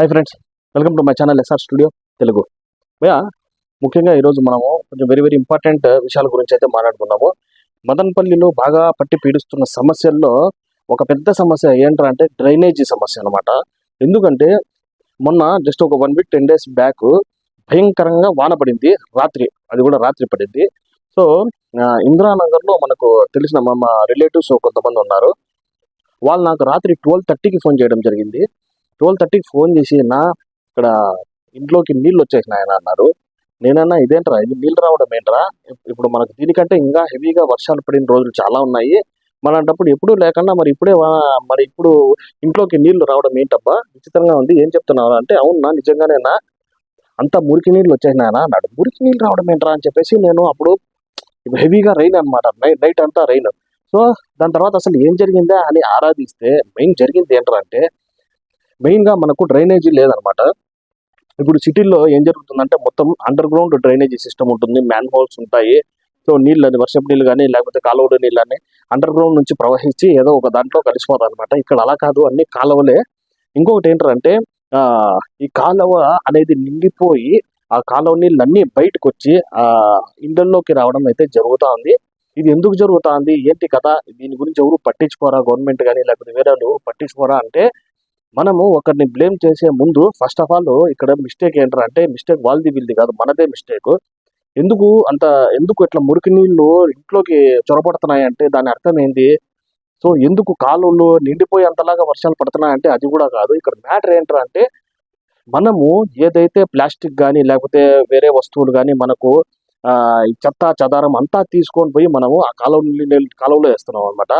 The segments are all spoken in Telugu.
Hi friends welcome to my channel SR studio Telugu భయ ముఖ్యంగా ఈరోజు మనము కొంచెం వెరీ వెరీ ఇంపార్టెంట్ విషయాల గురించి అయితే మాట్లాడుకున్నాము. మదన్పల్లిలో బాగా పట్టి పీడిస్తున్న సమస్యల్లో ఒక పెద్ద సమస్య ఏంటంటే డ్రైనేజీ సమస్య అన్నమాట. ఎందుకంటే మొన్న జస్ట్ ఒక one week ten days back భయంకరంగా వాన పడింది రాత్రి అది కూడా రాత్రి పడింది. సో ఇందిరానగర్లో మనకు తెలిసిన మా- మా రిలేటివ్స్ కొంతమంది ఉన్నారు. వాళ్ళు నాకు రాత్రి ట్వెల్వ్ థర్టీకి ఫోన్ చేయడం జరిగింది. ట్వెల్వ్ థర్టీకి ఫోన్ చేసి నా ఇక్కడ ఇంట్లోకి నీళ్ళు వచ్చేసినాయని అన్నారు. నేనన్నా ఇదేంట్రా? ఇది నీళ్ళు రావడం ఏంట్రా? ఇప్పుడు మనకు దీనికంటే ఇంకా హెవీగా వర్షాలు పడిన రోజులు చాలా ఉన్నాయి. మనంటప్పుడు ఎప్పుడు లేకుండా మరి ఇప్పుడే మరి ఇప్పుడు ఇంట్లోకి నీళ్ళు రావడం ఏంటబ్బా? విచిత్రంగా ఉంది. ఏం చెప్తున్నారు అంటే అవునా నిజంగానేనా? అంత మురికి నీళ్ళు వచ్చేసినాయనా? అన్నాడు. మురికి నీళ్ళు రావడం ఏంట్రా? అని చెప్పేసి నేను అప్పుడు హెవీగా రైన్ అనమాట నైట్ నైట్ అంతా రైన్ సో దాని తర్వాత అసలు ఏం జరిగిందా అని ఆరాధిస్తే మెయిన్ జరిగింది ఏంట్రా మెయిన్గా మెయిన్గా మనకు డ్రైనేజీ లేదనమాట. ఇప్పుడు సిటీల్లో ఏం జరుగుతుందంటే మొత్తం అండర్ గ్రౌండ్ డ్రైనేజీ సిస్టమ్ ఉంటుంది. మ్యాన్ హోల్స్ ఉంటాయి. సో నీళ్ళు వర్షపు నీళ్ళు కానీ లేకపోతే కాలువలు నీళ్ళు అని అండర్ గ్రౌండ్ నుంచి ప్రవహించి ఏదో ఒక దాంట్లో కలిసిపోతారు అనమాట ఇక్కడ అలా కాదు. అన్ని కాలువలే. ఇంకొకటి ఏంటంటే ఈ కాలువ అనేది నిండిపోయి ఆ కాలువ నీళ్ళు అన్ని బయటకు వచ్చి ఆ ఇండ్లలోకి రావడం అయితే జరుగుతూ ఉంది. ఇది ఎందుకు జరుగుతా ఉంది? ఏంటి కదా దీని గురించి ఎవరు పట్టించుకోరా? గవర్నమెంట్ కానీ లేకపోతే వేరే వాళ్ళు ఎవరు పట్టించుకోరా? అంటే మనము ఒకరిని బ్లేమ్ చేసే ముందు ఫస్ట్ ఆఫ్ ఆల్ ఇక్కడ మిస్టేక్ ఏంటంటే అంటే మిస్టేక్ వాళ్ళది వీళ్ళది కాదు మనదే మిస్టేక్ ఎందుకు అంత ఎందుకు ఇట్లా మురికి నీళ్ళు ఇంట్లోకి చొరబడుతున్నాయి అంటే దాని అర్థం ఏంది? సో ఎందుకు కాలువలు నిండిపోయి అంతలాగా వర్షాలు పడుతున్నాయంటే అది కూడా కాదు. ఇక్కడ మ్యాటర్ ఏంటంటే అంటే మనము ఏదైతే ప్లాస్టిక్ కానీ లేకపోతే వేరే వస్తువులు కానీ మనకు ఆ, చెత్త చెదారం అంతా తీసుకొని పోయి మనము ఆ కాలువ నీళ్ళు- కాలువలో వేస్తున్నాం అనమాట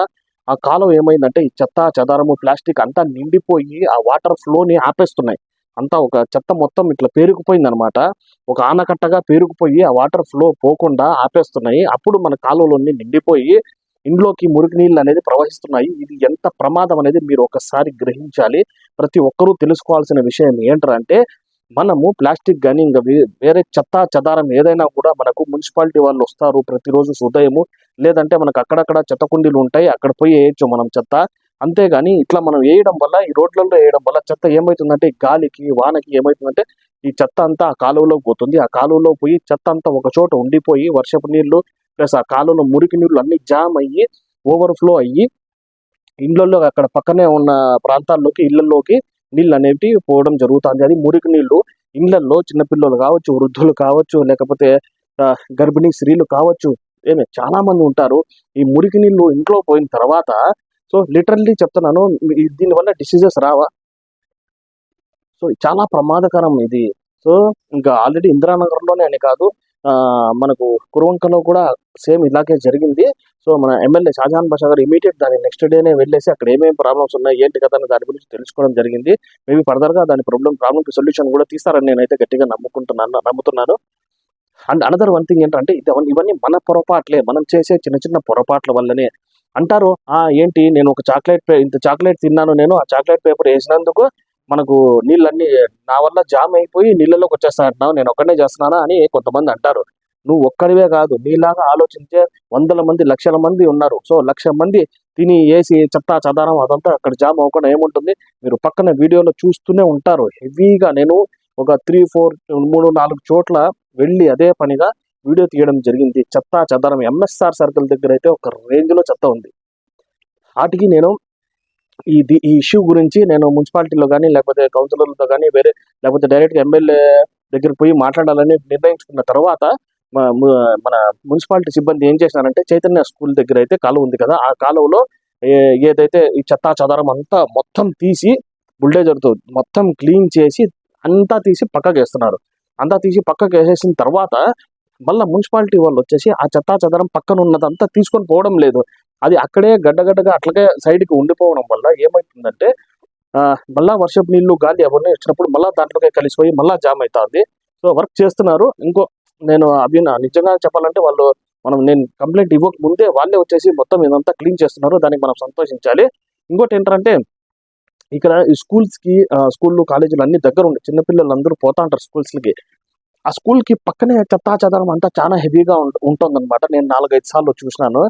ఆ కాలువ ఏమైందంటే ఈ చెత్త చెదారము ప్లాస్టిక్ అంతా నిండిపోయి ఆ వాటర్ ఫ్లోని ఆపేస్తున్నాయి. అంతా ఒక చెత్త మొత్తం ఇట్లా పేరుకుపోయింది అనమాట ఒక ఆనకట్టగా పేరుకుపోయి ఆ వాటర్ ఫ్లో పోకుండా ఆపేస్తున్నాయి. అప్పుడు మన కాలువలన్నీ నిండిపోయి ఇంట్లోకి మురికి నీళ్ళు అనేది ప్రవహిస్తున్నాయి. ఇది ఎంత ప్రమాదం అనేది మీరు ఒకసారి గ్రహించాలి. ప్రతి ఒక్కరూ తెలుసుకోవాల్సిన విషయం ఏంటంటే మనము ప్లాస్టిక్ కానీ ఇంకా వేరే చెత్త చెదారం ఏదైనా కూడా మనకు మున్సిపాలిటీ వాళ్ళు వస్తారు ప్రతిరోజు ఉదయము లేదంటే మనకు అక్కడక్కడ చెత్త కుండీలు ఉంటాయి అక్కడ పోయి వేయచ్చు మనం చెత్త. అంతేగాని ఇట్లా మనం వేయడం వల్ల ఈ రోడ్లలో వేయడం వల్ల చెత్త ఏమవుతుందంటే గాలికి వానకి ఏమవుతుందంటే ఈ చెత్త అంతా ఆ కాలువలో పోతుంది. ఆ కాలువలో పోయి చెత్త అంతా ఒక చోట ఉండిపోయి వర్షపు నీళ్ళు ప్లస్ ఆ కాలువలో మురికి నీళ్ళు అన్ని జామ్ అయ్యి ఓవర్ఫ్లో అయ్యి ఇండ్లలో అక్కడ పక్కనే ఉన్న ప్రాంతాల్లోకి ఇళ్ళలోకి నీళ్ళు అనేవి పోవడం జరుగుతుంది. అది మురికి నీళ్ళు ఇళ్ళలో చిన్నపిల్లలు కావచ్చు వృద్ధులు కావచ్చు లేకపోతే గర్భిణీ స్త్రీలు కావచ్చు ఏమి చాలా మంది ఉంటారు. ఈ మురికి నీళ్ళు ఇంట్లో పోయిన తర్వాత సో లిటరల్లీ చెప్తున్నాను దీనివల్ల డిసీజెస్ రావా? సో చాలా ప్రమాదకరం ఇది. సో ఇంకా ఆల్రెడీ ఇందిరానగర్లోనే అని కాదు మనకు కురువంకలో కూడా సేమ్ ఇలాగే జరిగింది. సో మన ఎమ్మెల్యే షాజహాన్ బాషా గారు ఇమీడియట్ దాని నెక్స్ట్ డేనే వెళ్ళేసి అక్కడ ఏమేమి ప్రాబ్లమ్స్ ఉన్నాయి ఏంటి కదా అని దాని గురించి తెలుసుకోవడం జరిగింది. మేబీ ఫర్దర్గా దాని ప్రాబ్లం ప్రాబ్లమ్కి సొల్యూషన్ కూడా తీస్తారని నేనైతే గట్టిగా నమ్ముకుంటున్నాను నమ్ముతున్నాను. అండ్ అనదర్ వన్ థింగ్ ఏంటంటే ఇది ఇవన్నీ మన పొరపాట్లే. మనం చేసే చిన్న చిన్న పొరపాట్ల వల్లనే. అంటారు ఆ ఏంటి నేను ఒక చాక్లెట్ పే- ఇంత చాక్లెట్ తిన్నాను నేను ఆ చాక్లెట్ పేపర్ వేసినందుకు మనకు నీళ్ళన్నీ నా వల్ల జామ్ అయిపోయి నీళ్ళలోకి వచ్చేస్తానంటున్నావు నేను ఒక్కడే చేస్తున్నానా అని కొంతమంది అంటారు. నువ్వు ఒక్కడివే కాదు నీలాగా ఆలోచించే వందల మంది లక్షల మంది ఉన్నారు. సో లక్ష మంది తిని వేసి చెత్త చదారం అదంతా అక్కడ జామ్ అవ్వకుండా ఏముంటుంది? మీరు పక్కన వీడియోలో చూస్తూనే ఉంటారు. హెవీగా నేను ఒక త్రీ ఫోర్ మూడు నాలుగు చోట్ల వెళ్ళి అదే పనిగా వీడియో తీయడం జరిగింది. చెత్త చెదారం ఎంఎస్ఆర్ సర్కిల్ దగ్గర అయితే ఒక రేంజ్లో చెత్త ఉంది. వాటికి నేను ఈ ది- ఈ ఇష్యూ గురించి నేను మున్సిపాలిటీలో కానీ లేకపోతే కౌన్సిలర్లతో కానీ వేరే లేకపోతే డైరెక్ట్గా ఎమ్మెల్యే దగ్గరికి పోయి మాట్లాడాలని నిర్ణయించుకున్న తర్వాత మన మున్సిపాలిటీ సిబ్బంది ఏం చేసినారంటే చైతన్య స్కూల్ దగ్గర అయితే కాలువ ఉంది కదా ఆ కాలువలో ఏ- ఏదైతే ఈ చెత్తా చెదారం అంతా మొత్తం తీసి బుల్డేజర్తో మొత్తం క్లీన్ చేసి అంతా తీసి పక్కకి వేస్తున్నారు అంతా తీసి పక్కకి వేసేసిన తర్వాత మళ్ళీ మున్సిపాలిటీ వాళ్ళు వచ్చేసి ఆ చెత్తా చెదరం పక్కన ఉన్నదంతా తీసుకొని పోవడం లేదు. అది అక్కడే గడ్డగడ్డగా అట్లాగే సైడ్కి కి ఉండిపోవడం వల్ల ఏమవుతుందంటే ఆ, మళ్ళా వర్షపు నీళ్ళు గాలి అవన్నీ వచ్చినప్పుడు మళ్ళీ దాంట్లోకే కలిసిపోయి మళ్ళీ జామ్ అవుతుంది సో వర్క్ చేస్తున్నారు. ఇంకో నేను అవి నిజంగా చెప్పాలంటే వాళ్ళు మనం నేను కంప్లైంట్ ఇవ్వక ముందే వాళ్ళే వచ్చేసి మొత్తం ఇదంతా క్లీన్ చేస్తున్నారు. దానికి మనం సంతోషించాలి. ఇంకోటి ఏంటంటే ఇక్కడ ఈ స్కూల్స్కి స్కూళ్ళు కాలేజీలు అన్ని దగ్గర ఉండే చిన్నపిల్లలు అందరూ పోతా ఉంటారు స్కూల్స్కి కి ఆ స్కూల్కి పక్కనే చెత్తా చెదారం అంతా చాలా హెవీగా ఉంటుందన్నమాట. నేను నాలుగైదు సార్లు చూసినాను.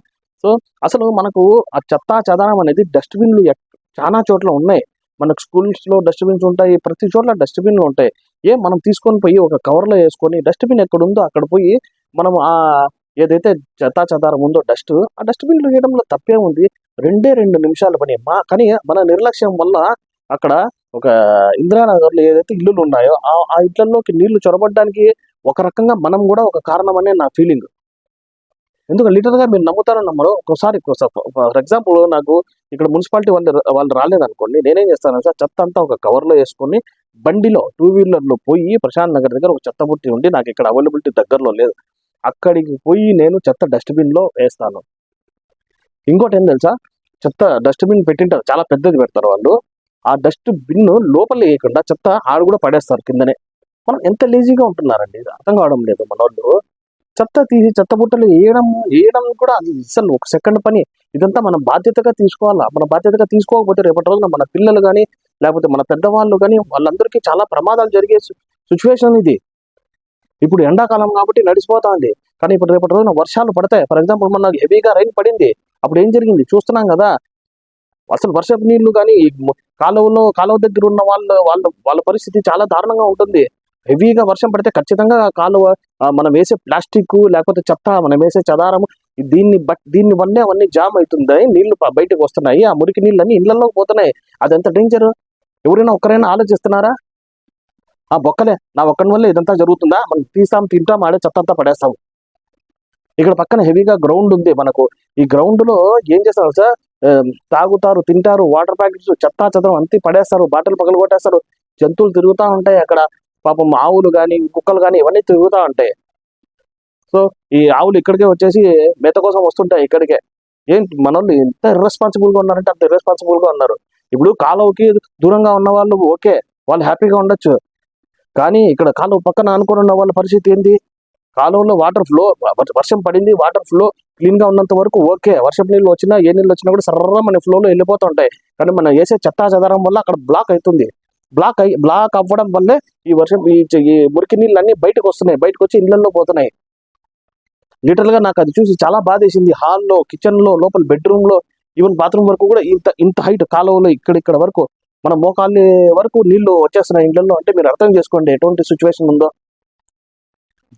సో అసలు మనకు ఆ చెత్తా చెదారం అనేది డస్ట్బిన్లు చాలా చోట్ల ఉన్నాయి. మనకు స్కూల్స్లో డస్ట్బిన్స్ ఉంటాయి ప్రతి చోట్ల డస్ట్బిన్లు ఉంటాయి. ఏ మనం తీసుకొని పోయి ఒక కవర్లో వేసుకొని డస్ట్బిన్ ఎక్కడ ఉందో అక్కడ పోయి మనం ఆ ఏదైతే చెత్తా చెదారం ఉందో డస్ట్ ఆ డస్ట్బిన్లో వేయడంలో తప్పే ఉంది రెండే రెండు నిమిషాల పని. మా కానీ మన నిర్లక్ష్యం వల్ల అక్కడ ఒక ఇందిరానగర్లో ఏదైతే ఇల్లులు ఉన్నాయో ఆ ఇళ్ళలోకి నీళ్ళు చొరబడడానికి ఒక రకంగా మనం కూడా ఒక కారణం అనే నా ఫీలింగ్. ఎందుకు లిటర్గా మీరు నమ్ముతారో నమ్మరు ఒకసారి ఫర్ ఎగ్జాంపుల్ నాకు ఇక్కడ మున్సిపాలిటీ వాళ్ళు వాళ్ళు రాలేదనుకోండి నేనేం చేస్తాను సార్ చెత్త అంతా ఒక కవర్లో వేసుకొని బండిలో టూ వీలర్లో పోయి ప్రశాంత్ నగర్ దగ్గర ఒక చెత్త బుట్టి ఉండి నాకు ఇక్కడ అవైలబిలిటీ దగ్గరలో లేదు. అక్కడికి పోయి నేను చెత్త డస్ట్బిన్లో వేస్తాను. ఇంకోటి ఏం తెలుసా? చెత్త డస్ట్బిన్ పెట్టింటారు చాలా పెద్దది పెడతారు వాళ్ళు. ఆ డస్ట్ బిన్ లోపల వేయకుండా చెత్త ఆడు కూడా పడేస్తారు కిందనే. మనం ఎంత లేజీగా ఉంటున్నారండి? అర్థం కావడం లేదు మన వాళ్ళు చెత్త తీసి చెత్త బుట్టలు వేయడం వేయడం కూడా అది అసలు ఒక సెకండ్ పని. ఇదంతా మనం బాధ్యతగా తీసుకోవాలా? మన బాధ్యతగా తీసుకోకపోతే రేపటి రోజున మన పిల్లలు కానీ లేకపోతే మన పెద్దవాళ్ళు కానీ వాళ్ళందరికీ చాలా ప్రమాదాలు జరిగే సిచ్యువేషన్ ఇది. ఇప్పుడు ఎండాకాలం కాబట్టి నడిచిపోతుంది. కానీ ఇప్పుడు రేపటి రోజున వర్షాలు పడతాయి. ఫర్ ఎగ్జాంపుల్ మన హెవీగా రైన్ పడింది. అప్పుడు ఏం జరిగింది? చూస్తున్నాం కదా. అసలు వర్షపు నీళ్ళు కానీ కాలువలో కాలువ దగ్గర ఉన్న వాళ్ళ వాళ్ళ వాళ్ళ పరిస్థితి చాలా దారుణంగా ఉంటుంది. హెవీగా వర్షం పడితే ఖచ్చితంగా కాలువ మనం వేసే ప్లాస్టిక్ లేకపోతే చెత్త మనం వేసే చదారము దీన్ని బట్ దీన్ని వల్లే అవన్నీ జామ్ అవుతుంది నీళ్ళు బయటకు వస్తున్నాయి. ఆ మురికి నీళ్ళు అన్ని ఇళ్ళలోకి పోతున్నాయి. అదెంత డేంజర్ ఎవరైనా ఒక్కరైనా ఆలోచిస్తున్నారా? ఆ బొక్కలే నా ఒక్కని వల్ల ఇదంతా జరుగుతుందా? మనం తీస్తాం తింటాం ఆడే చెత్త అంతా పడేస్తాం. ఇక్కడ పక్కన హెవీగా గ్రౌండ్ ఉంది మనకు. ఈ గ్రౌండ్లో ఏం చేస్తారు సార్ తాగుతారు తింటారు వాటర్ ప్యాకెట్స్ చెత్త చెత్తం అంతే పడేస్తారు బాటలు పగలు కొట్టేస్తారు జంతువులు తిరుగుతూ ఉంటాయి అక్కడ. పాపం ఆవులు కానీ కుక్కలు కానీ ఇవన్నీ తిరుగుతూ ఉంటాయి. సో ఈ ఆవులు ఇక్కడికే వచ్చేసి మేత కోసం వస్తుంటాయి ఇక్కడికే. ఏంటి మన ఎంత ఇర్రెస్పాన్సిబుల్గా ఉన్నారంటే అంత ఇర్రెస్పాన్సిబుల్గా ఉన్నారు. ఇప్పుడు కాలువకి దూరంగా ఉన్న వాళ్ళు ఓకే వాళ్ళు హ్యాపీగా ఉండొచ్చు. కానీ ఇక్కడ కాలువ పక్కన అనుకుని ఉన్న వాళ్ళ పరిస్థితి ఏంటి కాలువలో వాటర్ ఫ్లో వర్షం పడింది వాటర్ ఫ్లో క్లీన్గా ఉన్నంత వరకు ఓకే. వర్షం నీళ్ళు వచ్చినా ఏ నీళ్ళు వచ్చినా కూడా సర్ర మన ఫ్లోలో వెళ్ళిపోతూ ఉంటాయి కానీ మనం వేసే చెత్తా చెదారం వల్ల అక్కడ బ్లాక్ అవుతుంది బ్లాక్ అయి బ్లాక్ అవ్వడం వల్లే ఈ వర్షం ఈ మురికి నీళ్ళు అన్ని బయటకు వస్తున్నాయి బయటకు వచ్చి ఇళ్ళలో పోతున్నాయి లిటరల్గా నాకు అది చూసి చాలా బాధేసింది హాల్లో కిచెన్లో లోపల బెడ్రూమ్లో ఈవెన్ బాత్రూమ్ వరకు కూడా ఇంత ఇంత హైట్ కాలువలో ఇక్కడ ఇక్కడ వరకు మన మోకాళ్ళ వరకు నీళ్ళు వచ్చేస్తున్నాయి ఇళ్ళలో అంటే మీరు అర్థం చేసుకోండి ఎటువంటి సిచ్యువేషన్ ఉందో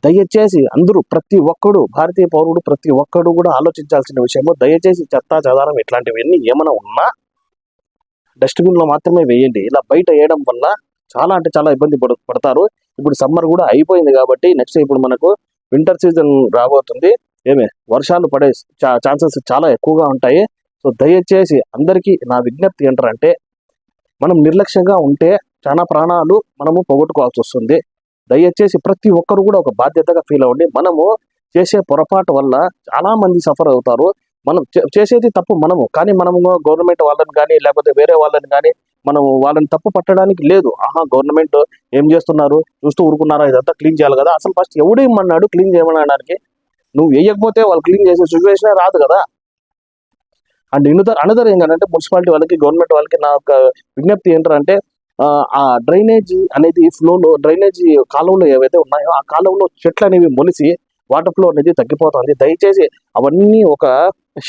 దయచేసి అందరూ ప్రతి ఒక్కడు భారతీయ పౌరుడు ప్రతి ఒక్కడు కూడా ఆలోచించాల్సిన విషయము దయచేసి చెత్త చెదారం ఇట్లాంటివన్నీ ఏమైనా ఉన్నా డస్ట్బిన్లో మాత్రమే వేయండి. ఇలా బయట వేయడం వల్ల చాలా అంటే చాలా ఇబ్బంది పడతారు. ఇప్పుడు సమ్మర్ కూడా అయిపోయింది కాబట్టి నెక్స్ట్ ఇప్పుడు మనకు వింటర్ సీజన్ రాబోతుంది. ఏమే? వర్షాలు పడే ఛాన్సెస్ చాలా ఎక్కువగా ఉంటాయి. సో దయచేసి అందరికీ నా విజ్ఞప్తి ఏంటంటే మనం నిర్లక్ష్యంగా ఉంటే చాలా ప్రాణాలు మనము పోగొట్టుకోవాల్సి వస్తుంది. దయచేసి ప్రతి ఒక్కరు కూడా ఒక బాధ్యతగా ఫీల్ అవ్వండి. మనము చేసే పొరపాటు వల్ల చాలా మంది సఫర్ అవుతారు. మనం చే- చేసేది తప్పు మనము. కానీ మనము గవర్నమెంట్ వాళ్ళని కానీ లేకపోతే వేరే వాళ్ళని కానీ మనం వాళ్ళని తప్పు పట్టడానికి లేదు. ఆహా గవర్నమెంట్ ఏం చేస్తున్నారు? చూస్తూ ఊరుకున్నారా? ఇదంతా క్లీన్ చేయాలి కదా. అసలు ఫస్ట్ ఎవడు ఇమ్మన్నాడు క్లీన్ చేయమనడానికి? నువ్వు వేయకపోతే వాళ్ళు క్లీన్ చేసే సిచ్యువేషనే రాదు కదా. అండ్ ఇన్నదర్ అనదర్ ఏంటంటే మున్సిపాలిటీ వాళ్ళకి గవర్నమెంట్ వాళ్ళకి నా విజ్ఞప్తి ఏంటంటే ఆ, డ్రైనేజ్ అనేది ఫ్లోలో డ్రైనేజ్ కాలువలు ఏవైతే ఉన్నాయో ఆ కాలువలో చెట్లు అనేవి మొలిసి వాటర్ ఫ్లో అనేది తగ్గిపోతుంది. దయచేసి అవన్నీ ఒక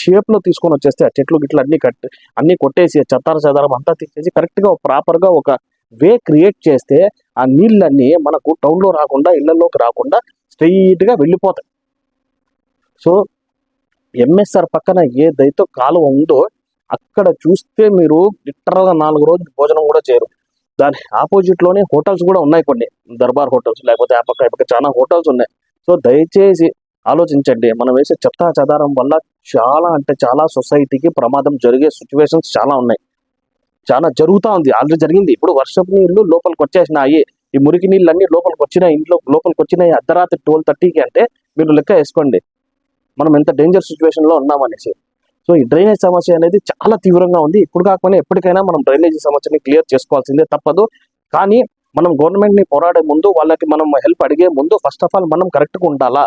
షేప్లో తీసుకొని వచ్చేస్తే ఆ చెట్లు గిట్లు అన్ని కట్ అన్ని కొట్టేసి చెత్తార చెదారం అంతా తీసేసి కరెక్ట్గా ప్రాపర్గా ఒక వే క్రియేట్ చేస్తే ఆ నీళ్ళన్నీ మనకు టౌన్లో రాకుండా ఇళ్ళలోకి రాకుండా స్ట్రెయిట్గా వెళ్ళిపోతాయి. సో ఎంఎస్ఆర్ పక్కన ఏదైతే కాలువ ఉందో అక్కడ చూస్తే మీరు లిటరల్గా నాలుగు రోజులు భోజనం కూడా చేయరు. దాని ఆపోజిట్లోనే హోటల్స్ కూడా ఉన్నాయి కొన్ని. దర్బార్ హోటల్స్ లేకపోతే ఆ పక్క ఈ పక్క చాలా హోటల్స్ ఉన్నాయి. సో దయచేసి ఆలోచించండి. మనం వేసే చెత్త చెదారం వల్ల చాలా అంటే చాలా సొసైటీకి ప్రమాదం జరిగే సిచ్యువేషన్స్ చాలా ఉన్నాయి. చాలా జరుగుతా ఉంది. ఆల్రెడీ జరిగింది. ఇప్పుడు వర్షపు నీళ్ళు లోపలికి వచ్చేసినాయి. ఈ మురికి నీళ్ళు అన్ని లోపలికి వచ్చినాయి ఇంట్లో లోపలికి వచ్చినాయి అర్ధరాత్రి ట్వెల్వ్ థర్టీకి అంటే మీరు లెక్క వేసుకోండి. మనం ఎంత డేంజర్ సిచ్యువేషన్లో ఉన్నామనేసి. సో ఈ డ్రైనేజ్ సమస్య అనేది చాలా తీవ్రంగా ఉంది. ఇప్పుడు కాకపోయినా ఎప్పటికైనా మనం డ్రైనేజ్ సమస్యని క్లియర్ చేసుకోవాల్సిందే తప్పదు. కానీ మనం గవర్నమెంట్ని పోరాడే ముందు వాళ్ళకి మనం హెల్ప్ అడిగే ముందు ఫస్ట్ ఆఫ్ ఆల్ మనం కరెక్ట్గా ఉండాలా?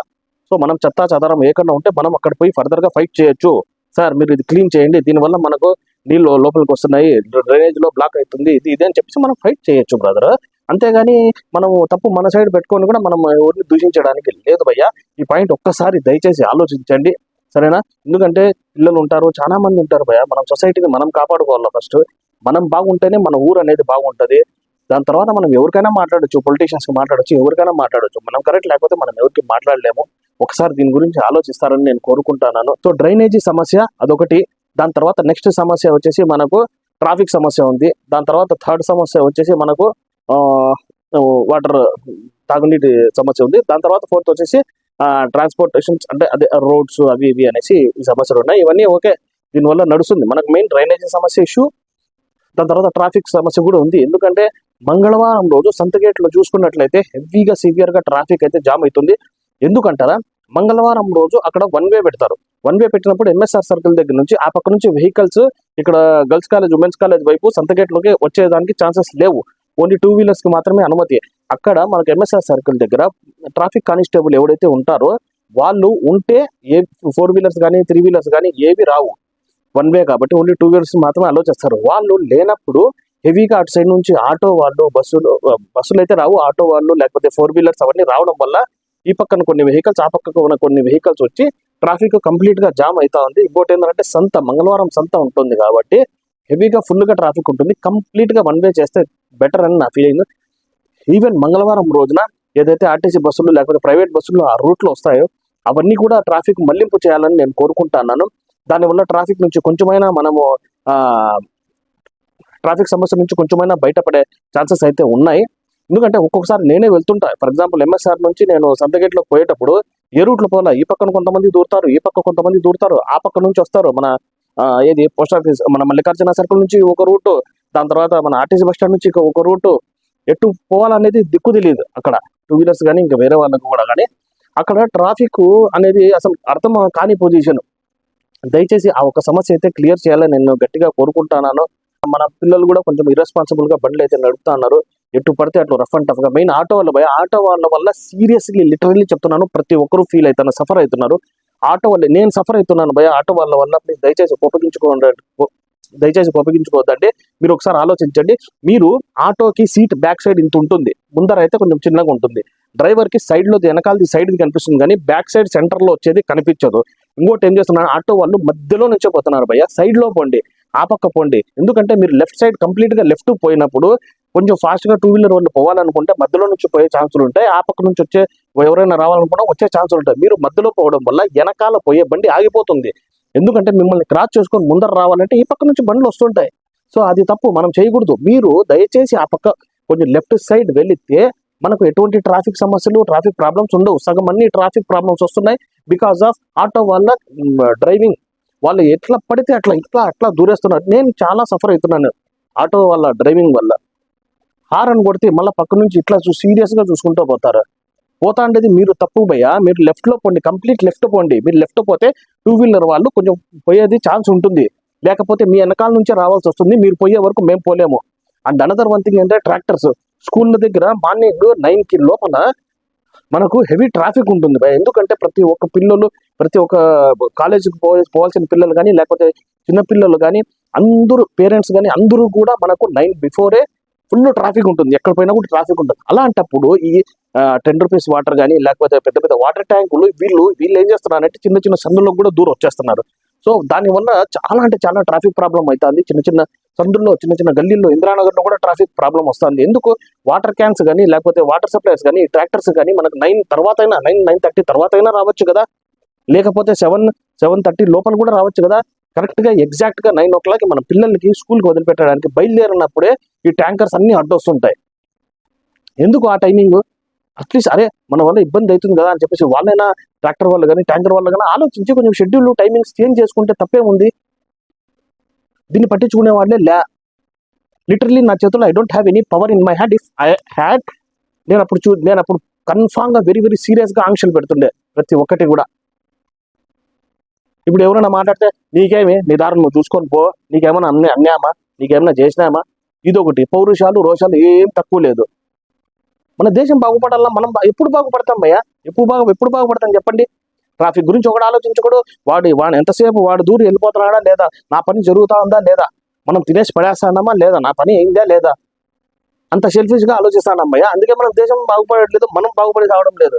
సో మనం చెత్తా చెదారం వేయకుండా ఉంటే మనం అక్కడ పోయి ఫర్దర్గా ఫైట్ చేయొచ్చు. సార్ మీరు ఇది క్లీన్ చేయండి. దీనివల్ల మనకు నీళ్ళు లోపలికి వస్తున్నాయి. డ్రైనేజ్లో బ్లాక్ అవుతుంది. ఇది ఇది అని చెప్పేసి మనం ఫైట్ చేయొచ్చు బ్రదర్. అంతేగాని మనం తప్పు మన సైడ్ పెట్టుకొని కూడా మనం ఎవరిని దూషించడానికి లేదు భయ్యా. ఈ పాయింట్ ఒక్కసారి దయచేసి ఆలోచించండి. సరేనా? ఎందుకంటే పిల్లలు ఉంటారు చాలా మంది ఉంటారు భయ మనం సొసైటీని మనం కాపాడుకోవాలి ఫస్ట్ మనం బాగుంటేనే మన ఊరు అనేది బాగుంటుంది. దాని తర్వాత మనం ఎవరికైనా మాట్లాడొచ్చు పొలిటీషియన్స్కి కి మాట్లాడొచ్చు ఎవరికైనా మాట్లాడచ్చు. మనం కరెక్ట్ లేకపోతే మనం ఎవరికి మాట్లాడలేము. ఒకసారి దీని గురించి ఆలోచిస్తారని నేను కోరుకుంటున్నాను. సో డ్రైనేజీ సమస్య అదొకటి. దాని తర్వాత నెక్స్ట్ సమస్య వచ్చేసి మనకు ట్రాఫిక్ సమస్య ఉంది. దాని తర్వాత థర్డ్ సమస్య వచ్చేసి మనకు వాటర్ తాగునీటి సమస్య ఉంది. దాని తర్వాత ఫోర్త్ వచ్చేసి ట్రాన్స్పోర్టేషన్ అంటే అదే రోడ్స్ అవి ఇవి అనేసి సమస్యలు ఉన్నాయి. ఇవన్నీ ఓకే దీనివల్ల నడుస్తుంది. మనకు మెయిన్ డ్రైనేజీ సమస్య ఇష్యూ దాని తర్వాత ట్రాఫిక్ సమస్య కూడా ఉంది. ఎందుకంటే మంగళవారం రోజు సంతగేట్లో చూసుకున్నట్లయితే హెవీగా సివియర్గా ట్రాఫిక్ అయితే జామ్ అవుతుంది. ఎందుకంటారా? మంగళవారం రోజు అక్కడ వన్ వే పెడతారు. వన్ వే పెట్టినప్పుడు ఎంఎస్ఆర్ సర్కిల్ దగ్గర నుంచి ఆ పక్క నుంచి వెహికల్స్ ఇక్కడ గర్ల్స్ కాలేజ్ ఉమెన్స్ కాలేజ్ వైపు సంతగేట్లోకి వచ్చేదానికి ఛాన్సెస్ లేవు. ఓన్లీ టూ వీలర్స్కి మాత్రమే అనుమతి. అక్కడ మనకు ఎంఎస్ఆర్ సర్కిల్ దగ్గర ట్రాఫిక్ కానిస్టేబుల్ ఎవరైతే ఉంటారో వాళ్ళు ఉంటే ఏ ఫోర్ వీలర్స్ కానీ త్రీ వీలర్స్ కానీ ఏవి రావు. వన్ వే కాబట్టి ఓన్లీ టూ వీలర్స్ మాత్రమే అలో చేస్తారు. వాళ్ళు లేనప్పుడు హెవీగా అటు సైడ్ నుంచి ఆటో వాళ్ళు బస్సులు బస్సులు అయితే రావు. ఆటో వాళ్ళు లేకపోతే ఫోర్ వీలర్స్ అవన్నీ రావడం వల్ల ఈ పక్కన కొన్ని వెహికల్స్ ఆ పక్కకు ఉన్న కొన్ని వెహికల్స్ వచ్చి ట్రాఫిక్ కంప్లీట్గా జామ్ అవుతా ఉంది. ఇంకోటి ఏంటంటే సంత మంగళవారం సంత ఉంటుంది కాబట్టి హెవీగా ఫుల్గా ట్రాఫిక్ ఉంటుంది. కంప్లీట్గా వన్ వే చేస్తే బెటర్ అని నా ఫీలింగ్ ఈవెన్ మంగళవారం రోజున ఏదైతే ఆర్టీసీ బస్సులు లేకపోతే ప్రైవేట్ బస్సులు ఆ రూట్లో వస్తాయో అవన్నీ కూడా ట్రాఫిక్ మళ్ళింపు చేయాలని నేను కోరుకుంటున్నాను దానివల్ల ట్రాఫిక్ నుంచి కొంచెమైనా మనము ట్రాఫిక్ సమస్య నుంచి కొంచెమైనా బయటపడే ఛాన్సెస్ అయితే ఉన్నాయి. ఎందుకంటే ఒక్కొక్కసారి నేనే వెళ్తుంటా. ఫర్ ఎగ్జాంపుల్ ఎంఎస్ఆర్ నుంచి నేను సంతగేట్లో పోయేటప్పుడు ఏ రూట్లో పోలా ఈ పక్కన కొంతమంది దూరుతారు ఈ పక్క కొంతమంది దూరుతారు ఆ పక్క నుంచి వస్తారు. మన ఏది పోస్ట్ ఆఫీస్ మన మల్లికార్జున సర్కిల్ నుంచి ఒక రూటు దాని తర్వాత మన ఆర్టీసీ బస్ స్టాండ్ నుంచి ఒక రూటు ఎటు పోవాలనేది దిక్కు తెలియదు అక్కడ. టూ వీలర్స్ కానీ ఇంకా వేరే వాళ్ళకు కూడా కానీ అక్కడ ట్రాఫిక్ అనేది అసలు అర్థం కాని పొజిషన్ దయచేసి ఆ ఒక సమస్య అయితే క్లియర్ చేయాలని నేను గట్టిగా కోరుకుంటున్నాను. మన పిల్లలు కూడా కొంచెం ఇర్రెస్పాన్సిబుల్గా బండ్లు అయితే నడుపుతున్నారు ఎటు పడితే అట్లా రఫ్ అండ్ టఫ్గా మెయిన్ ఆటో వాళ్ళ భయ. ఆటో వాళ్ళ వల్ల సీరియస్లీ లిటరల్లీ చెప్తున్నాను. ప్రతి ఒక్కరూ ఫీల్ అవుతున్నారు సఫర్ అవుతున్నారు. ఆటో వల్ల నేను సఫర్ అవుతున్నాను భయ. ఆటో వాళ్ళ వల్ల ప్లీజ్ దయచేసి ఉపయోగించుకోండి. దయచేసి కోపగించుకోవద్దండి. మీరు ఒకసారి ఆలోచించండి. మీరు ఆటోకి సీట్ బ్యాక్ సైడ్ ఇంత ఉంటుంది. ముందర అయితే కొంచెం చిన్నగా ఉంటుంది. డ్రైవర్కి సైడ్లో వెనకాలది సైడ్ కనిపిస్తుంది కానీ బ్యాక్ సైడ్ సెంటర్లో వచ్చేది కనిపించదు. ఇంకోటి ఏం చేస్తున్నారు? ఆటో వాళ్ళు మధ్యలో నుంచే పోతున్నారు భయ్య. సైడ్లో పోండి. ఆ పక్క పోండి. ఎందుకంటే మీరు లెఫ్ట్ సైడ్ కంప్లీట్గా లెఫ్ట్ పోయినప్పుడు కొంచెం ఫాస్ట్గా టూ వీలర్ వాళ్ళు పోవాలనుకుంటే మధ్యలో నుంచి పోయే ఛాన్సులు ఉంటాయి. ఆ పక్క నుంచి వచ్చే ఎవరైనా రావాలనుకున్నా వచ్చే ఛాన్సులు ఉంటాయి. మీరు మధ్యలో పోవడం వల్ల వెనకాల పోయే బండి ఆగిపోతుంది. ఎందుకంటే మిమ్మల్ని క్రాస్ చేసుకొని ముందర రావాలంటే ఈ పక్క నుంచి బండ్లు వస్తుంటాయి. సో అది తప్పు. మనం చేయకూడదు. మీరు దయచేసి ఆ పక్క కొంచెం లెఫ్ట్ సైడ్ వెళితే మనకు ఎటువంటి ట్రాఫిక్ సమస్యలు ట్రాఫిక్ ప్రాబ్లమ్స్ ఉండవు. సగం అన్ని ట్రాఫిక్ ప్రాబ్లమ్స్ వస్తున్నాయి. బికాస్ ఆఫ్ ఆటో వాళ్ళ డ్రైవింగ్. వాళ్ళు ఎట్లా పడితే అట్లా ఇట్లా అట్లా దూరేస్తున్నారు. నేను చాలా సఫర్ అవుతున్నాను ఆటో వాళ్ళ డ్రైవింగ్ వల్ల హారన్ కొడితే మళ్ళీ పక్క నుంచి ఇట్లా చూ సీరియస్గా చూసుకుంటూ పోతారు. పోతా ఉండేది మీరు తప్పు భయ్యా. మీరు లెఫ్ట్లో పోండి కంప్లీట్ లెఫ్ట్ పోండి. మీరు లెఫ్ట్ పోతే టూ వీలర్ వాళ్ళు కొంచెం పోయేది ఛాన్స్ ఉంటుంది. లేకపోతే మీ వెనకాల నుంచే రావాల్సి వస్తుంది. మీరు పోయే వరకు మేము పోలేము. అండ్ అనదర్ వన్ థింగ్ అంటే ట్రాక్టర్స్ స్కూల్ దగ్గర మార్నింగ్ నైన్కి లోపల మనకు హెవీ ట్రాఫిక్ ఉంటుంది భయ ఎందుకంటే ప్రతి ఒక్క పిల్లలు ప్రతి ఒక్క కాలేజీకి పో పోవాల్సిన పిల్లలు కానీ లేకపోతే చిన్నపిల్లలు కానీ అందరూ పేరెంట్స్ కానీ అందరూ కూడా మనకు నైన్ బిఫోరే ఫుల్ ట్రాఫిక్ ఉంటుంది. ఎక్కడ పోయినా కూడా ట్రాఫిక్ ఉంటుంది. అలాంటప్పుడు ఈ టెన్ రూపీస్ వాటర్ కానీ లేకపోతే పెద్ద పెద్ద వాటర్ ట్యాంకులు వీళ్ళు వీళ్ళు ఏం చేస్తున్నారంటే చిన్న చిన్న సందుల్లో కూడా దూరం వచ్చేస్తున్నారు. సో దానివల్ల చాలా అంటే చాలా ట్రాఫిక్ ప్రాబ్లం అవుతుంది చిన్న చిన్న సందుల్లో చిన్న చిన్న గల్లీల్లో ఇంద్రానగర్లో కూడా ట్రాఫిక్ ప్రాబ్లం వస్తుంది. ఎందుకు? వాటర్ క్యాన్స్ కానీ లేకపోతే వాటర్ సప్లైస్ కానీ ట్రాక్టర్స్ కానీ మనకు నైన్ తర్వాత అయినా నైన్ నైన్ థర్టీ తర్వాత అయినా రావచ్చు కదా. లేకపోతే సెవెన్ సెవెన్ థర్టీ లోపల కూడా రావచ్చు కదా. కరెక్ట్గా నైన్ ఓ క్లాక్ మన పిల్లలకి స్కూల్కి వదిలిపెట్టడానికి బయలుదేరినప్పుడే ఈ ట్యాంకర్స్ అన్ని అడ్డొస్తుంటాయి. ఎందుకు ఆ టైమింగ్? అట్లీస్ట్ అరే మన వల్ల ఇబ్బంది అవుతుంది కదా అని చెప్పేసి వాళ్ళైనా ట్రాక్టర్ వాళ్ళు కానీ ట్యాంకర్ వాళ్ళు కానీ ఆలోచించి కొంచెం షెడ్యూల్ టైమింగ్స్ చేంజ్ చేసుకుంటే తప్పే ఉంది దీన్ని పట్టించుకునే వాళ్ళే లే. లిటరలీ నా చేతిలో I don't have any power in my hand if I had నేను అప్పుడు చూ నేను అప్పుడు కన్ఫామ్గా వెరీ వెరీ సీరియస్గా ఆంక్షలు పెడుతుండే ప్రతి ఒక్కటి కూడా. ఇప్పుడు ఎవరైనా మాట్లాడితే నీకేమి? నీ దారి నువ్వు చూసుకొని పో. నీకేమైనా అన్నీ అన్నామా నీకేమైనా చేసినామా ఇదొకటి. పౌరుషాలు రోషాలు ఏం తక్కువ లేదు. మన దేశం బాగుపడాలన్నా మనం ఎప్పుడు బాగుపడతాం భయ్యా? ఎప్పుడు బాగు ఎప్పుడు బాగుపడతాం చెప్పండి? ట్రాఫిక్ గురించి ఒకటి ఆలోచించకూడదు. వాడు వాడు ఎంతసేపు వాడు దూరం వెళ్ళిపోతున్నాడా లేదా? నా పని జరుగుతా ఉందా లేదా? మనం తినేసి పడేస్తానమ్మా లేదా? నా పని అయిందా లేదా? అంత సెల్ఫిష్గా గా అందుకే మనం దేశం బాగుపడట్లేదు మనం బాగుపడి కావడం లేదు.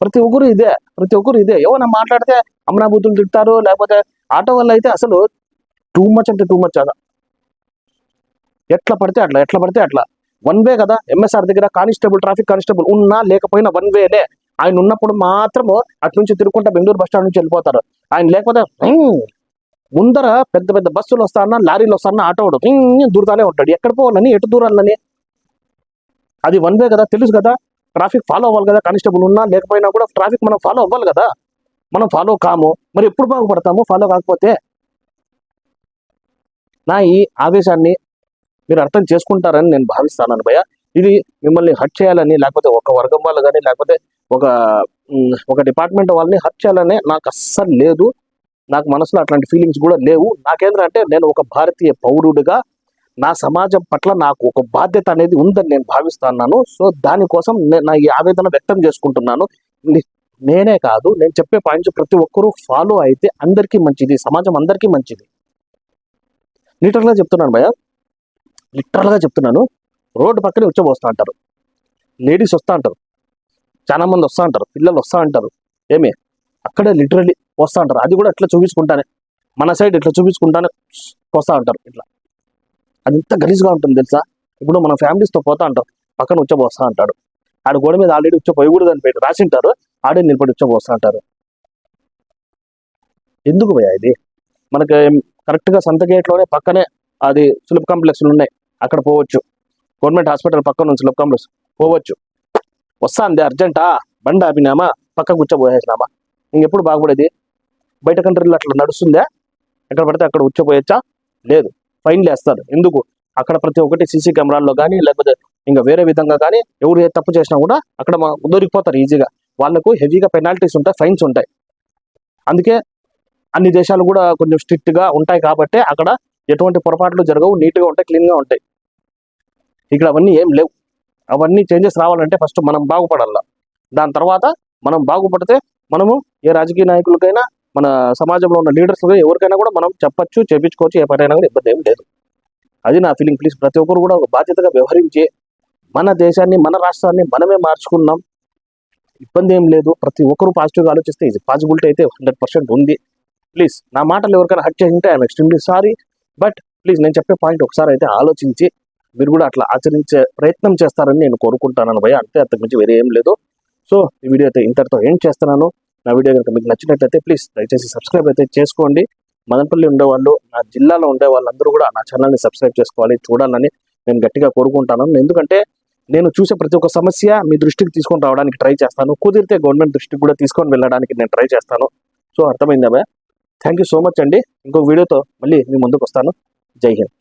ప్రతి ఒక్కరు ఇదే ప్రతి ఒక్కరు ఇదే. ఎవరైనా మాట్లాడితే అమరాబూతులు తిట్టారు లేకపోతే ఆటో వల్ల అయితే అసలు టూ మచ్ అంటే టూ మచ్ అదా ఎట్లా పడితే అట్లా ఎట్లా పడితే అట్లా. వన్ వే కదా ఎంఎస్ఆర్ దగ్గర కానిస్టేబుల్ ట్రాఫిక్ కానిస్టేబుల్ ఉన్నా లేకపోయినా వన్ వేనే ఆయన ఉన్నప్పుడు మాత్రము అటు నుంచి తిరుగుకుంటా బెంగళూరు బస్ స్టాండ్ నుంచి వెళ్ళిపోతారు. ఆయన లేకపోతే ముందర పెద్ద పెద్ద బస్సులు వస్తారన్నా లారీలు వస్తానా ఆటో వాడు దూరుతానే ఉంటాడు. ఎక్కడ పోవాలని ఎటు దూరాలని? అది వన్ వే కదా తెలుసు కదా. ట్రాఫిక్ ఫాలో అవ్వాలి కదా కానిస్టేబుల్ ఉన్నా లేకపోయినా కూడా ట్రాఫిక్ మనం ఫాలో అవ్వాలి కదా. మనం ఫాలో కాము. మరి ఎప్పుడు బాగుపడతాము ఫాలో కాకపోతే? నా ఈ ఆవేశాన్ని మీరు అర్థం చేసుకుంటారని నేను భావిస్తాను భయ ఇది మిమ్మల్ని హట్ చేయాలని లేకపోతే ఒక వర్గం వాళ్ళు కానీ లేకపోతే ఒక ఒక డిపార్ట్మెంట్ వాళ్ళని హట్ చేయాలనే నాకు అస్సలు లేదు. నాకు మనసులో అట్లాంటి ఫీలింగ్స్ కూడా లేవు. నాకేంద్రంటే నేను ఒక భారతీయ పౌరుడిగా నా సమాజం పట్ల నాకు ఒక బాధ్యత అనేది ఉందని నేను భావిస్తున్నాను. సో దానికోసం నేను నా ఈ ఆవేదన వ్యక్తం చేసుకుంటున్నాను. నేనే కాదు నేను చెప్పే పాయింట్స్ ప్రతి ఒక్కరూ ఫాలో అయితే అందరికీ మంచిది సమాజం అందరికీ మంచిది. లిటరల్గా చెప్తున్నాను భయ లిటరల్గా చెప్తున్నాను. రోడ్డు పక్కనే వచ్చబోస్తా అంటారు. లేడీస్ వస్తా అంటారు. చాలా మంది వస్తా అంటారు. పిల్లలు వస్తా అంటారు. ఏమి? అక్కడే లిటరలీ వస్తా అంటారు. అది కూడా అట్లా చూపించుకుంటానే? మన సైడ్ ఇట్లా చూపించుకుంటానే వస్తా అంటారు. ఇట్లా. అది ఎంత గలీజ్గా ఉంటుంది తెలుసా? ఇప్పుడు మన ఫ్యామిలీస్తో పోతా అంటాం. పక్కన ఉచ్చబోస్తా అంటాడు. ఆడ గోడ మీద ఆల్రెడీ ఉచ్చపోయకూడదు అని పెట్టి రాసింటారు. ఆడే నిలబడి ఉచ్చబోస్తా అంటారు. ఎందుకు పోయా ఇది? మనకి కరెక్ట్గా సంత గేట్లోనే పక్కనే అది సులభ కాంప్లెక్స్లు ఉన్నాయి. అక్కడ పోవచ్చు. గవర్నమెంట్ హాస్పిటల్ పక్కన ఉంది సులభ కాంప్లెక్స్ పోవచ్చు. వస్తా అంది అర్జెంటా? బండి ఆపినామా? పక్క కూర్చోబోయేసినామా ఇంకెప్పుడు బాగుపడేది? బయట కంట్రీలో అట్లా నడుస్తుందా? ఎక్కడ పడితే అక్కడ ఉచ్చపోయచ్చా లేదు. ఫైన్లు వేస్తారు ఎందుకు? అక్కడ ప్రతి ఒక్కటి సీసీ కెమెరాల్లో కానీ లేకపోతే ఇంకా వేరే విధంగా కానీ ఎవరు ఏ తప్పు చేసినా కూడా అక్కడ దొరికిపోతారు ఈజీగా. వాళ్ళకు హెవీగా పెనాల్టీస్ ఉంటాయి ఫైన్స్ ఉంటాయి. అందుకే అన్ని దేశాలు కూడా కొంచెం స్ట్రిక్ట్గా ఉంటాయి కాబట్టి అక్కడ ఎటువంటి పొరపాట్లు జరగవు నీట్గా ఉంటాయి క్లీన్గా ఉంటాయి. ఇక్కడ అవన్నీ ఏం లేవు. అవన్నీ చేంజెస్ రావాలంటే ఫస్ట్ మనం బాగుపడాల. దాని తర్వాత మనం బాగుపడితే మనము ఏ రాజకీయ నాయకులకైనా మన సమాజంలో ఉన్న లీడర్స్ ఎవరికైనా కూడా మనం చెప్పచ్చు చెప్పించుకోవచ్చు ఏ పనైనా కూడా ఇబ్బంది ఏం లేదు. అది నా ఫీలింగ్ ప్లీజ్ ప్రతి ఒక్కరు కూడా ఒక బాధ్యతగా వ్యవహరించి మన దేశాన్ని మన రాష్ట్రాన్ని మనమే మార్చుకున్నాం ఇబ్బంది ఏం లేదు. ప్రతి ఒక్కరు పాజిటివ్గా ఆలోచిస్తే ఇది పాసిబిలిటీ అయితే హండ్రెడ్ పర్సెంట్ ఉంది. ప్లీజ్ నా మాటలు ఎవరికైనా హట్ చేసి ఉంటే I'm extremely sorry but please నేను చెప్పే పాయింట్ ఒకసారి అయితే ఆలోచించి మీరు కూడా అట్లా ఆచరించే ప్రయత్నం చేస్తారని నేను కోరుకుంటాను భయ. అంతే అంతకుమించి వేరే ఏం లేదు. సో ఈ వీడియో అయితే ఇంతటితో ఏం చేస్తున్నాను. నా వీడియో కనుక మీకు నచ్చినట్లయితే ప్లీజ్ దయచేసి సబ్స్క్రైబ్ అయితే చేసుకోండి. మదనపల్లి ఉండేవాళ్ళు నా జిల్లాలో ఉండే వాళ్ళందరూ కూడా నా ఛానల్ని సబ్స్క్రైబ్ చేసుకోవాలి చూడాలని నేను గట్టిగా కోరుకుంటాను. ఎందుకంటే నేను చూసే ప్రతి ఒక్క సమస్య మీ దృష్టికి తీసుకొని రావడానికి ట్రై చేస్తాను. కుదిరితే గవర్నమెంట్ దృష్టికి కూడా తీసుకొని వెళ్ళడానికి నేను ట్రై చేస్తాను. సో అర్థమైందా థ్యాంక్ యూ సో మచ్ అండి. ఇంకో వీడియోతో మళ్ళీ మీ ముందుకు వస్తాను. జై హింద్.